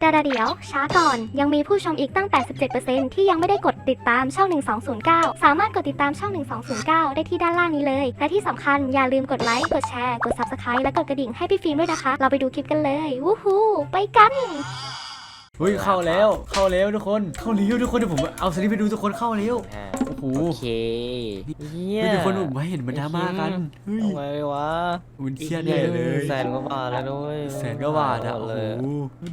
แต่เดี๋ยวช้าก่อนยังมีผู้ชมอีกตั้ง 87%ที่ยังไม่ได้กดติดตามช่อง 1209 สามารถกดติดตามช่อง 1209 ได้ที่ด้านล่างนี้เลย และที่สำคัญอย่าลืมกดไลค์ กดแชร์ กด Subscribe และกดกระดิ่งให้พี่ฟิล์มด้วยนะคะ เราไปดูคลิปกันเลย วู้ฮู้ไปกัน เฮ้ยเข้าแล้วเข้าแล้วทุกคนเข้าเร็วทุกคนเดี๋ยวผมเอาสลิปไปดูทุกคนเข้าเร็วอ่า โอ้โหโอเคเฮียเฮ้ยทุกคนผมไม่เห็นมันดราม่ากันเฮ้ยทำไมวะมันเครียดแน่เลยแสนกว่าบาทแล้วด้วยแสนก็บาทอะหมโอ้ดโหเลย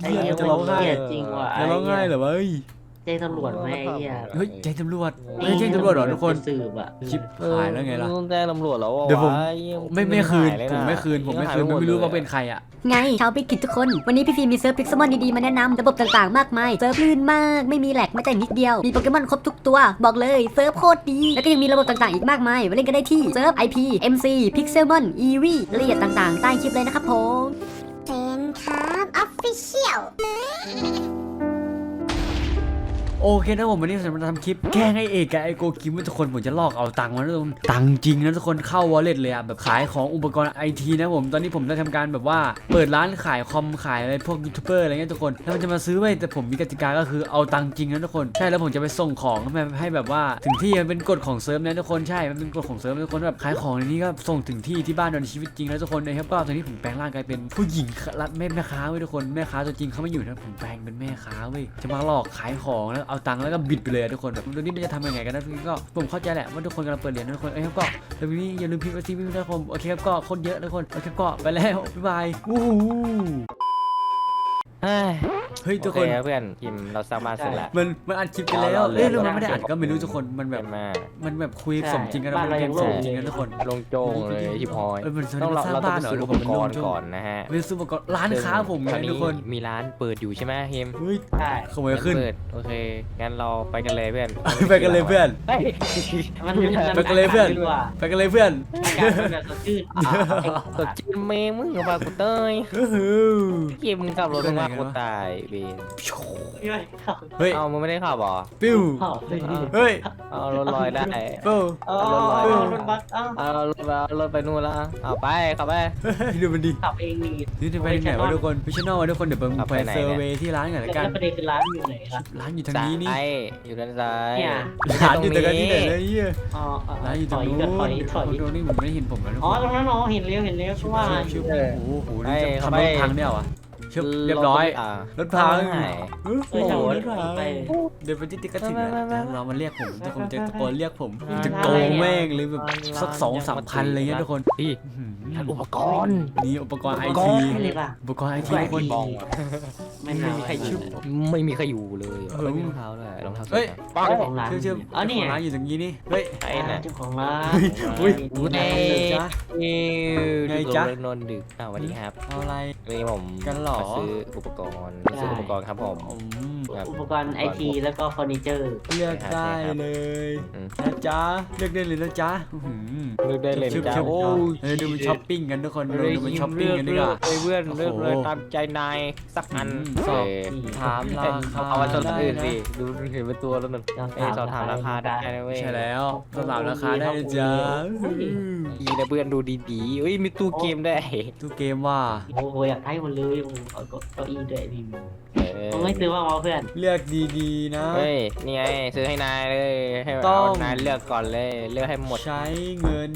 เครียดจะร้องไห้เกลียดจริงว่ะจะร้องไห้เหรอวะเฮ้ย แจ้งตำรวจไหมไอ้เหี้ยเฮ้ยแจ้งตำรวจเฮ้ยแจ้งตำรวจเหรอทุกคนจะสืบอะชิปหายแล้วไงล่ะ ต้องแจ้งตำรวจแล้วอะเดี๋ยวผมวะเหี้ยไม่ไม่คืนหายเลยผมนะไม่คืนผมไม่คืนหยปไม่รู้หดว่าลยเป็นใครอะไงชาวพิกิจทุกคน วันนี้พี่ฟิล์มมีเซิร์ฟพิกซมอนดีๆมาแนะนำระบบต่างๆมากมาย เซิร์ฟลื่นมาก ไม่มีแหลกแม้แต่นิดเดียว มีโปเกมอนครบทุกตัว บอกเลยเซิร์ฟโคตรดี แล้วก็ยังมีระบบต่างๆอีกมากมายมาเล่นกันได้ที่เซิร์ฟ IP MC Pixelmon Eevee รายละเอียดต่างๆ ใต้คลิปเลยนะครับผมเป็นครับออฟฟิเชียล โอเคนะผมวันนี้ผมจะทำคลิปแกล้งไอเอกกับไอโกคิมทุกคนผมจะลอกเอาตังค์มาทุกคนตังค์จริงนะทุกคนเข้าวอลเล็ตเลยอะแบบขายของอุปกรณ์ไอทีนะผมตอนนี้ผมได้ทำการแบบว่าเปิดร้านขายคอมขายอะไรพวกยูทูบเบอร์อะไรเงี้ยทุกคนแล้วมันจะมาซื้อไว้แต่ผมมีกติกาก็คือเอาตังค์จริงนะทุกคนใช่แล้วผมจะไปส่งของให้มันให้แบบว่าถึงที่มันเป็นกฎของเซิร์ฟนะทุกคนใช่มันเป็นกฎของเซิร์ฟทุกคนแบบขายของในนี้ก็ส่งถึงที่ที่บ้านโดยชีวิตจริงแล้วทุกคนนะครับก็ตอนนี้ผมแปลงร่างกลายเป็นผู้หญิงรัดแม่แม่ค้าเว้ยทุกคนแม่ค้าตัวจริงเขาไม่อยู่นะผมแปลงเป็นแม่ค้าเว้ยจะมาหลอกขายของแล้วเอาตังค์แล้วก็บิดไปเลยอะทุกคนแบบตอนนี้มันจะทำยังไงกันนะทุกคนก็ผมเข้าใจแหละว่าทุกคนกำลังเปิดเหรียญนะทุกคนเอ้ยครับก็แล้วนี้อย่าลืมพิมพ์ไอซีพิมพ์นะคนโอเคครับก็คนเยอะทุกคนโอเคครับก็ไปแล้วบ๊ายบายวู้ เฮ้ยเฮ้ยทุกคน โอเเพื่อนพิมพ์เราสร้างบ้านเสร็จแล้วมันมันอัดคลิปกันแล้วเอาเราเอ้ยเลยแล้วมันไม่ได้อัดก็ไม่รู้ทุกคน มันแบแบบบมามันแบบคุยใช่สมจริงกันนะบ้านมันเราเกยัมงสโล่มงจริงอยู่กันทุกคน ลงโจงเลยชิบหอยเอ้ยมันต้องเราสร้างเราต้อบ้างนไปเหรอซื้อหรืออุผมปเป็นกโล่รงณ์โจ้ก่อนนะฮะไปซื้ออุปกรณ์ร้านค้าผมไงตอนนี้ทุกคนมีร้านเปิดอยู่ใช่ไหมเฮมเฮ้ยใช่ขโมยขึ้น เปิดโอเค งั้นเราไปกันเลยเพื่อน ไปกันเลยเพื่อน เฮ้ยมันมันไปกันเลยเพื่อน ดีกว่าไปกันเลยเพื่อนอากาศมันแบบสดชื่น สดชื่นเมย์มึงกับปากูเต้ยฮู้ฮู้เกมมึงขับรถมากูตายเบนไม่เข้าเฮ้ยเอามึงไม่ได้ขับเหรอปิ้วเข้าเลยดิเฮ้ยเอารถลอยได้ปิ้วเอาเอาเอารถบัสเอาเอารถเอารถไปนู่นแล้วเอาไปขับไปเฮ้ยดูมันดีขับเองนี่นี่จะไปไหนวะทุกคนพิชแนลวะทุกคนเดี๋ยวผมขับไปไปไหนเซอเนี่ยร์เวย์ที่ร้านก่อนแล้ละวกันประเด็นคือร้านอยู่ไหนครับร้านอยู่ทางนี้นี่ซ้ายอยู่ด้านซ้ายเนี่ยร้านอยู่ตรงนี้ไหนเลยเฮียอ๋ออ๋อร้านอยู่ตถรงอยนู้นก็ถอยถอยตรงนี้ผมไม่ได้เห็นผมแล้วทุกอ๋อคนตรงนั้นอ๋อเห็นเลี้ยวเห็นเลี้ยวเพราะว่าชิบโอ้โหนี่จะทำรถพังเนี่ยเหรอ ชิบเรียบร้อยอะรถพังหายโอ้โหเออช่างรรถถพังไปเดี๋ยวไปที่ติ๊กก็ถึงไม่ไม่ไม่แล้วเรามาเรียกผมแต่ผมจะตะโกนเรียกผมไม่จะไม่โกงแม่งเลยแบบสักสองสามพันอะไรเงี้ยทุกคนอีอื้อหืออุปกรณ์นี่อุปกรณ์ไออุปกรทีณ์เลยป่ะอุปกรณ์ไอทีทุกคนบองไม่ไม่น่ามีใครอยู่ไม่มีใครอยู่เลยเออไม่มีรองเท้าด้วยรองเท้าสวเฮ้ยยเจ้าของร้านเชื่อเชื่ออ๋อนี่เจ้าของไงร้านอยู่ตรงนี้นี่เฮ้ยไอ้น่ะเจ้าของร้านอุ้ยดูไงนะจ๊ะไงจ๊ะนอนดึกอ่าวันนี้ครับเอาอะไรวันนี้ผมกันเหรอมาซื้ออุปกรณ์มาซื้ออุปกรณ์ครับผม อืม ครับ อุปกรณ์ไอทีแล้วก็เฟอร์นิเจอร์เลือกได้เลยอืม นะจ๊ะเลือกได้เลยนะจ๊ะอื้อหือเลือกได้เลยชิบจ้าชิบโอ้เออดูมันช้อปปิ้งกันทุกคนดูดูมันช้อปปิ้งกันดีกว่า เลือกเพื่อนเลือกเลยโอ้โห ตามใจนายสักอันอืมสอบเออถามราเอ้ยคาเอามาชนได้อื่นนะสิดูเห็นเป็นตัวแล้วหนึ่งเอ้ยสอบถามราคาได้นะเว้ยใช่แล้วสอบถามราคาได้นะจ๊ะดีนะเพื่อนดูดีๆเอ้ยมีตู้เกมได้วยทุกเกมว่าโอ้โหอยากได้หมดเลยโอ้โหเอาเก้าอี้ด้วยดีเออผมไม่ซื้อว่างเอาเพื่อนเลือกดีๆนะ เฮ้ย นี่ไงซื้อให้นายเลย ให้ต้เอาอง นายเลือกก่อนเลย เลือกให้หมด ใช้เงิน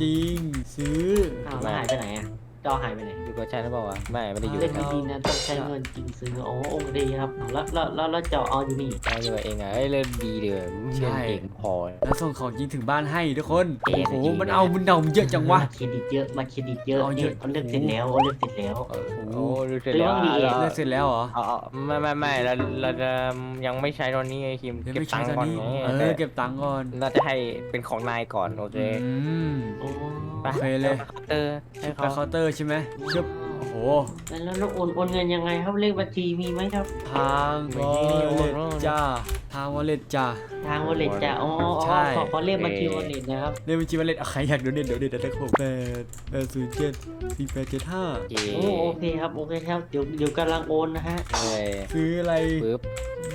จริงซื้ออ้าวแล้วหายไปไหนอะ จอหายไปไหนอยู่กับฉันหรือเปล่าวะไม่ไม่ได้อยู่เล่นดีๆนะต้องใช้เงินจริงซื้อโอ้โอเคครับแล้วแล้วแล้วแล้วจอเอาอยู่นี่เอาอยู่กับเองอะเอ้ยเล่นดีเดี๋ยวเล่นเก่งพอ แล้วส่งของจริงถึงบ้านให้ทุกคนเอ๊ะโอ้โหดีมันนะเอามันเดามันเยอะจังวะเครดิตเยอะมาเครดิตเยอะเอาเยนี่อะ เขาเลือกเสร็จแล้วเขาเลือกเสร็จแล้วโอ้โหโหดูเสร็จเรื่แล้อวงดีอะเลือกเสร็จแล้วเหรอเอาเอาไม่ไม่ไม่เราเราจะยังไม่ใช้ตอนนี้ไงคิมยังเก็บไม่ตัใช้งค์ตอนก่อนนี้ไงเออเก็บตังค์ก่อนน่าจะให้เป็นของนายก่อนโอเคอืมโอ้ ไปโอเคเลย เออให้ไปเขาเคาน์เตอร์ใช่ไหมชึบ โอ้โห แล้วแล้วโอนโอนเงินยังไงครับเลขบัญชีมีไหมครับ ทางวอลเล็ตจ้า ทางวอลเล็ตจ้า ทางวอลเล็ตจะอ๋ออ๋อใช่ขอขอเลขบัญชีวอลเล็ตนะครับเรียกบัญชีวอลเล็ตอะใครอยากโดเน็ตเดี๋ยวเด็ดเดี๋ยวหกแปดแปดศูนย์เจ็ดสี่แปดเจ็ดห้าโอเคโอ้โอเคครับโอเคครับเดี๋ยวเดี๋ยวกำลังโอนนะฮะเลยซื้ออะไรปึ๊บ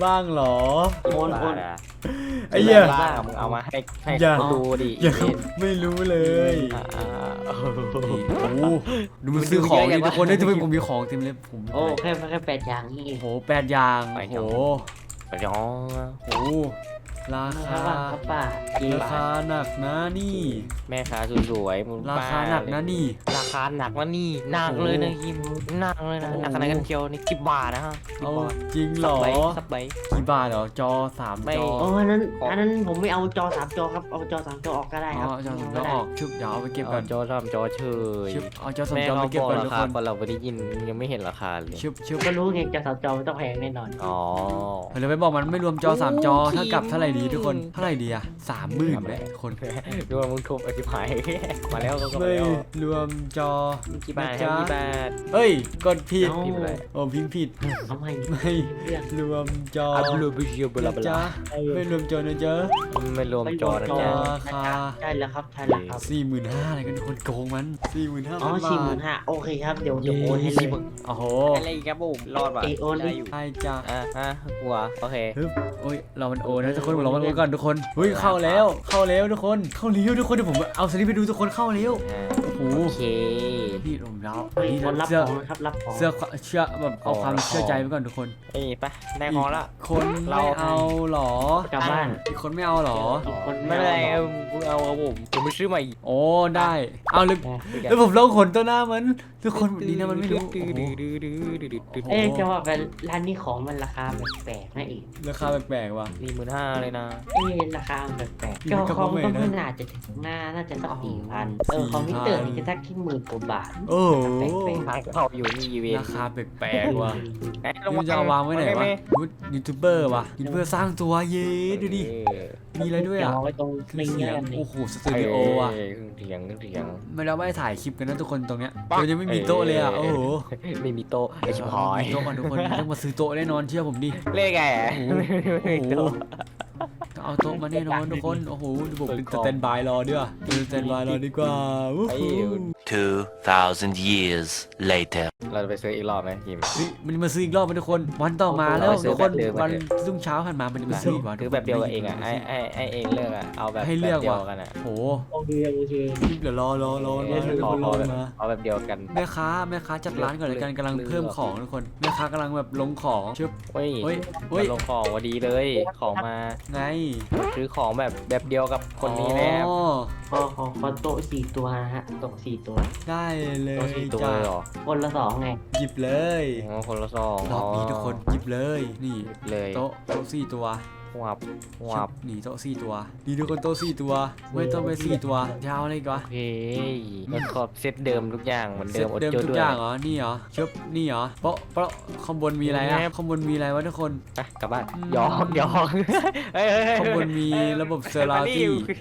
บ้างเหรอ โอนโอนบาทะไอ้เหี้ย บ้างมึงเอามาให้ให้อย่าเขาดูดิยังเห็นไม่รู้เลย อ่าอ่านี่ โอ้โหดูมันซื้อของดิทุกคนเฮ้ยทำไมผมมีของเต็มเลยผมโอ้แค่แค่แปดอย่างนี่เอโอ้งโหแปดอย่างแปดอย่าโอ้งโหไปย้องโอ้โห ราคคารับป้ากี่ราบาคาทหนักนะนี่ แม่ค้าสวยๆมึงราบ้คาหนักนะนี่ ราคาหนักนะนี่หนักเลยนะคิมหนักเลยนะหนักขนาดกันเชียวนี่สิบบาทนะฮะสิบเอาบาทจริงเหรสักอใบสักใบ กี่บาทเหรอจอสามไม่ จอโอ้อันนั้นอันนั้นผมไม่เอาจอสามจอครับเอาจอสามจอออกก็ได้อ๋ครับอจอสามจอออกชึบเดี๋ยวเอาไปเก็บก่เอาอนจอทำจอเฉยชึบเอาจอสามแม่จอไปเขาเก็บบอก่กอนราทุกคาคนตอนเราไม่ได้ยินยังไม่เห็นราคาเลยชึบชึบก็รู้ไงจอสามจอต้องแพงแน่นอน อ๋อ เดี๋ยวไปบอกมันไม่รวมจอสามจอโอ้เท่ากับคิมเท่าไหร่ดีทุกคน เท่าไหร่ดีอะสามหมื่นเลยคนดูว่ามึงทุบอธิบายมาแล้วก็มาไม่แล้ว รวมจอกี่บาทนะจ๊ะกี่บาทเฮ้ย กดผิดเอ้าพิมพ์เลยโอ้พิมพ์ผิด ทำไมไม่เรื่องรวมจออัพโหลดไปเชียวบลานะบจ๊ะลาไม่รวมจอนะจ๊ะไม่รวมจอนะจอจ๊ะราคาใช่แล้วครับใช่แล้วครับสี่หมื่นห้าอะไรกันทุกคนโกงมันสี่หมื่นห้าอ๋อพันสี่หบามื่ทนห้าโอเคครับเดี๋ยวเดี๋ยวโอนให้เลยโอ้โหอะไรอีกครับผมรอดว่ะเอยโอนได้อยู่ใช่จ้ะอะฮะหัวโอเค ฮึบโอ้ย เรามันโอนนะทุกคนเรามันโอนก่อนทุกคนเฮ้ยเข้าแล้ว เข้าแล้วทุกคน เข้าเลี้ยวทุกคนเดี๋ยวผมเอาสลิปไปดูทุกคนเข้าเลี้ยวอ่าโอ้โห โอเค นี่รองเท้าเฮ้ยนี่คนรับเสื้อของนะครับรับของเสื้อความเชื่อแบบเอาความเชื่อใจไว้ก่อนทุกคนเอ้ยไปได้ของละคนเราไม่เอาหรอกลับบ้านอีกคนไม่เอาหรออีกคนไม่เป็นไรอามึงเอาเอาผมผมไปซื้อใหม่โอ้ได้เอาเลยหรอกแล้วผมลองขนตัวหน้ามันทุกคนดีนะมันไม่รู้โอ้โหเอ๊ะจะว่าไปร้านนี้ของมันราคาแปลกๆนะอีกราคาแปลกๆว่ะสี่หมื่นห้าเลยนะเอ๊ะราคามันแปลกๆนี่จอมันก็คอมไม่ก็นะไม่น่าจะถึงหน้าน่าจะสักอ๋อสี่พันเออคอมพิวเตอร์นี่4,000จะสักที่หมื่นกว่าบาทโอ้โหทางเข้าอยู่นี่อีเวนราต์คาแปลกๆว่ะเอ๊ะนี่มันจะเอาวางไว้ไหนวะยูยูทูบเบอร์ว่ะยูทูบเบอร์สร้างตัวเย้ดูดิเออมีอะไรด้วยอะเาไว้ตรงเครื่นี้องเสียงกันนี่โอ้โหสตูดิโอว่ะเเครื่องเสียงเครื่องเสียงไม่ได้ไว้ถ่ายคลิปกันนะทุกคนตรงเนี้ยเรายังไม่มีโต๊ะเลยอะโอ้โหไม่มีโต๊ะไอชิบหายมีโต๊ะกันทุกคนต้องมาซื้อโต๊ะแน่นอนเชื่อผมดิเลขไงโอ้โหไม่มีโต๊ะต้อง เอาโต๊ะมาแน่นอนทุกคน โอ้โหเดี๋ยวผมเป็นสแตนบายรอดีกว่าเป็นสแตนบายรอดีกว่าวู้ไอ้ฮู้2,000 years later. เราจะไปซื้ออีกรอบไหมคิมเฮ้ยมันจะมาซื้ออีกรอบไหมทุกคน วันต่อมาแล้วเอาไปซื้ทุอกคนแบบเดิมวันมาเถอะรุ่งเช้าผ่านมามันจะมาซื้ออีกวัน คือแบบเดียวกับเองอะไอไอไอเองเลือกอะ เอาแบบให้เลือกแบบเดียวว่ะกันอะโหโอเคโอเคเดี๋ยวรอรอรอรอเออทุกขอคนขรออแบบมา เอาแบบเดียวกันแม่ค้าแม่ค้าจัดร้านก่อนเลยกันกำลังเพิ่มของทุกคนแม่ค้ากำลังแบบลงของชึบ เฮ้ยเฮ้ยเฮ้มายลงของพอดีเลย ของมา ไงซื้อของแบบแบบเดียวกับคนนี้แล้วอ๋อขอขอขอโต๊ะสี่ตัวนะฮะโต๊ะสี่ตัว ได้เลตัวยสี่ตัวจ้าเลยเหรอคนละสองไง หยิบเลย อ๋อคนละซองรอบนี้ทุกคนหยิบเลยนี่ เลยโต๊ะโต๊ะสี่ตัว วับวับนี่โต๊ะสี่ตัวนี่ทุกคนโต๊ะสี่ตัวไม่ต้องไปสี่ตัวยาวอะไรอีกวะ โอเคมันครบเซตเดิมทุกอย่างเหมือนเซเดิตมอดเดิมเจอทุด้กวยอย่างเหรอ นี่เหรอชึบนี่เหรอเพราะเพราะข้างบนมีอะไรอะแนบข้างบนมีอะไรวะทุกคนไปกลับบ้านอืมหยอกหยอกเฮ้ยเฮ้ยเฮ้ยข้างบนมีระบบเซอร์ราตี้เฮ้ย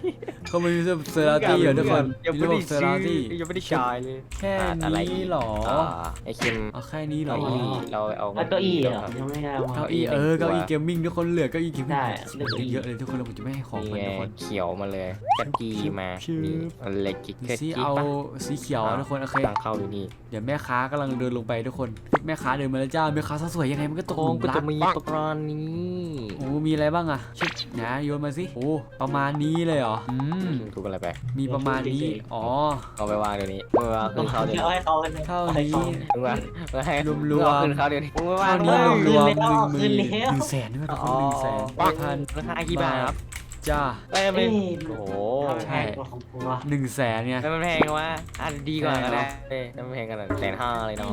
ข้างบนมีระบบเซอร์ราตี้เหรอทุกคนยังมีไม่ระบได้บเซอร์ซื้ราอตี้ยังไม่ได้จ่ายเลยแค่อะอะไรอีนี้กเหรออ่าไอคิมเอาแค่นี้เหรอเก้าอี้เราเอาแล้วเก้าอี้เหรอครับยังไม่ได้เอามาเก้าอี้เออเก้าอี้เกมมิ่งทุกคนเหลือเก้าอี้เกมมิ่งได้เหลือเยอะเลยทุกคนเราผมจะไม่ให้ของนี่มันไงทุกคนเขียวมาเลยกระจีมาชื่อนี่อันเล็กกิ๊กดูเล็กซิกิ๊กเอาปะสีเขียวทุกคนโอเคตั้งเข้าอยู่นี่เดี๋ยวแม่ค้ากำลังเดินลงไปทุกคนแม่ค้าเดินมาแล้วจ้าแม่ค้าสวยๆยังไงมันก็ตกทหองลุมก็รัจะก มีประมาณนี้โอ้มีอะไรบ้างอะชิบนะโยนมาสิโอ้ประมาณนี้เลยเหรออืมถูกอะไรไป มีประมาณนี้อ๋อเอาไปวางเดี๋ยวนี้เอาไปวางขึ้นเขาเดี๋ยวเอานี้ให้เขาให้เท่าให้นี้เขามึงวางมึงให้รวมๆ มึงเอาขึ้นเขาเดี๋ยวนี้มึงไปวางเท่าด้นี้วยรวมๆหนึ่งหขึ้นมื่นแล้วหนึ่งแสนด้วยทุกคนหนึ่งแสนพันราคากี่บาทครับจ้าเอ้ยไม่เอ้ยโอ้โหใช่ตัวของตัวหนึ่งแสนเนี่ยไม่มันแพงวะอันดีกว่าก็ได้เอ้ยไม่แพงกันแสนห้าเลยเนาะ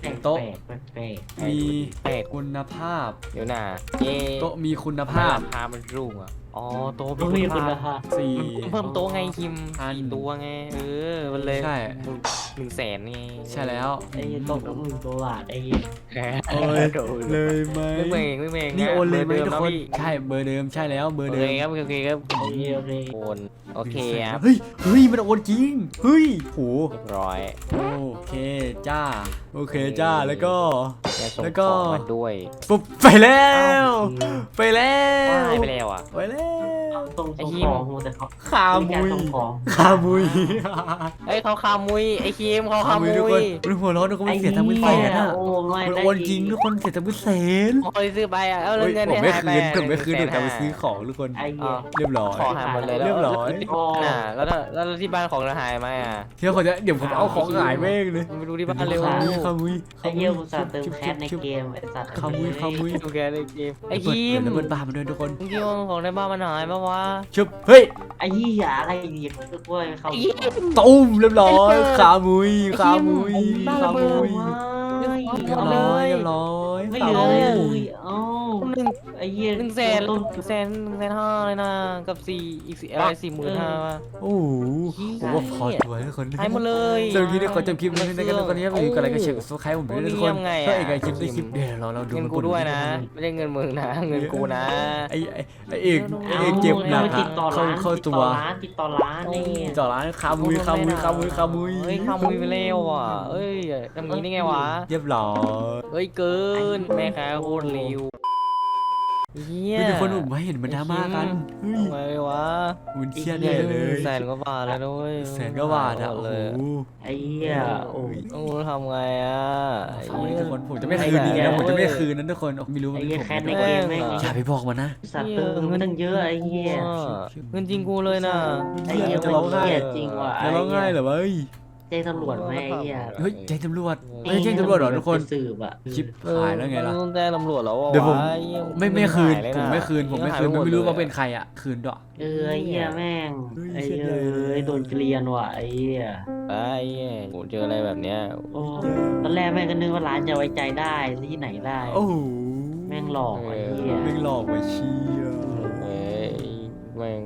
แปลกโต๊ะแปลกแปลกมีแปดคุณภาพ เดี๋ยวน่ะเอ๊ะโต๊ะมีคุณภาภาพพราคามันรุ่งอะ อ๋อโต๊ะต้องมีคุณภาพสี่ มันเพิ่มโต๊ะไงคิมอันสี่ตัวไง เออ มันเลยใช่ หนึ่งแสนไงใช่แล้วไอ้โต๊ะต้องมีตัวบาทไอ้เหี้ยโอ้ยเลยไหมไม่เมงไม่เมงนี่โอนเลยไหมบร์ทุกดิคนพี่ใช่เบอร์เดิมใช่แล้วเบอร์โอเดิเคมครับโอเคครับโอเคโอเคโอนโอเคครับเฮ้ย เฮ้ย มันโอนจริง เฮ้ยโหเรียบร้อยโอเคจ้า โอเคจ้า แล้วก็ แล้วส่งแล้วก็ของมาด้วย ปุ๊บไปแล้ว ไปแล้วได้ไปแล้วอะ ไปแล้ Yay! วส่งไอ้ส่งคิขมองแต่เขาขามีมุการยส่งของขามุยเอ้ยเขาคามุยไอ้คิมเขาขาคามุมุยยทุกคนมันหัวร้อนทุกคนมันเสียตังค์เป็นแสนอะโอ้ไม่มันได้โอนจริงทุกคนเสียตังค์เป็นแสนผมเคยซื้อไปอะเอาเฮ้ยเงินผมไม่หายคืนผมไม่คืนหเดี๋นึ่ยวงจะไปแสนซื้อของทุกคนไอ้เหี้ยเรียบร้อยขอหายหมดเลยแล้วเรียบร้อยน่ะแล้วถ้าแล้วที่บ้านของเราหายไหมอะเที่ยวคนจะเดี๋ยวผมเอาของหายแม่งเลยไปดูที่บ้านเร็วขามุยขามุยไอ้เหี้ยอุตส่าห์เติมแคสในเกมไอ้สัตว์ขามุยขามุยดูแกในเกมไอ้เปิดคิมเดี๋ยวเปิดบ้านมาด้วยทุกคนมึงคิดว่าของในบ้านมันหายปะวะชึบเฮ้ยไอ้เหี้ยอะไรเนี่ยคือว่าเขาไอ้เหี้ยตุ้มเรียบร้อยขามุยขามุยบ้าขาระเบิมุดยไม่เรียบร้อยเรียบร้อยไม่เหลือเลยเอ้าหนึ่งไอ้เหี้ยหนึ่งแสนหต้นนึ่งแสนหนึ่งแสนห้าเลยนะกับสี่อีกสี่อะไรสี่หมื่นห้า โอ้โหผมว่าพอตัวทุกคนหายหมดเลยสำหรับคลิปนี้ขอจบคลิปนี้นะครับตอนนี้ครับอยู่กับอะไรกันเช็คสุดท้ายผมด้วยนะทุกคนโอ้ยยังไงอะถ้าเอกไอคลิปได้คลิปเดี๋ยวเราเราดูเงินมันกูด้วยนะ ไม่ใช่เงินมึงนะ เงินกูนะ ไอไอไอเอกไอเอกเจ็บหนักอาติอะดต่อเข้าร้านเข้าติดตัต่วอร้านติดต่อร้านนี่จ่อร้านขามุยขามุยขามุยขามุยเฮ้ยขามุยไปเร็วอะเอ้ยทำงี้ได้ไงวะ เรียบร้อยเฮ้ยเกินแม่ค้าโคตรเร็ว เฮียไม่มีคนอุ่มมาเห็นมันดราม่ากันเฮ้ยทำไมวะมันเครียดแน่เลย แสนกว่าบาทแล้วด้วยแสนก็บาทอะหมโอ้ดโหเลยไอ้เหี้ยโอ้ยโอ้ทำไงอะเอาไว้ทุกคนผมจะไม่คืนอีกนะผมจะไม่คืนนั้นทุกคนไม่รู้ไอ้มันเหี้ยผมแค่ในไม่เกรู้มแม่งอย่าไปบอกมันนะสัตว์เติมมันตั้งเยอะไอ้เหี้ยเงินจริงกูเลยนะไอ้เหี้ยจะร้องไห้เหี้ยจริงว่ะจะร้องไห้เหรอวะเฮ้ย แจ้งตำรวจไหมไอ้เหี้ยเฮ้ยแจ้งตำรวจไม่ใช่แจ้งตำรวจเหรอทุกคนไปสืบอะชิปหายแล้วไงล่ะ ต้องแจ้งตำรวจแล้ววะเดี๋ยวผม ไม่ไม่คืนผมไม่คืนผมไม่คืนหยปหไม่รู้ว่าเป็นใครอะคืนด้วยเออไอ้เหี้ยแม่งเฮ้ยไอ้เหี้ยยเลยโดนเกลียนว่ะไอ้เหี้ยไอ้เหี้ยกูเจออะไรแบบเนี้ยโอ้ตอนแรกแม่งก็นึกว่าร้านจะไว้ใจได้ที่ไหนได้โอ้โหแม่งหลอกไอ้เหี้ยแม่งหลอกไว้เชี่ยเอ้ยแม่ง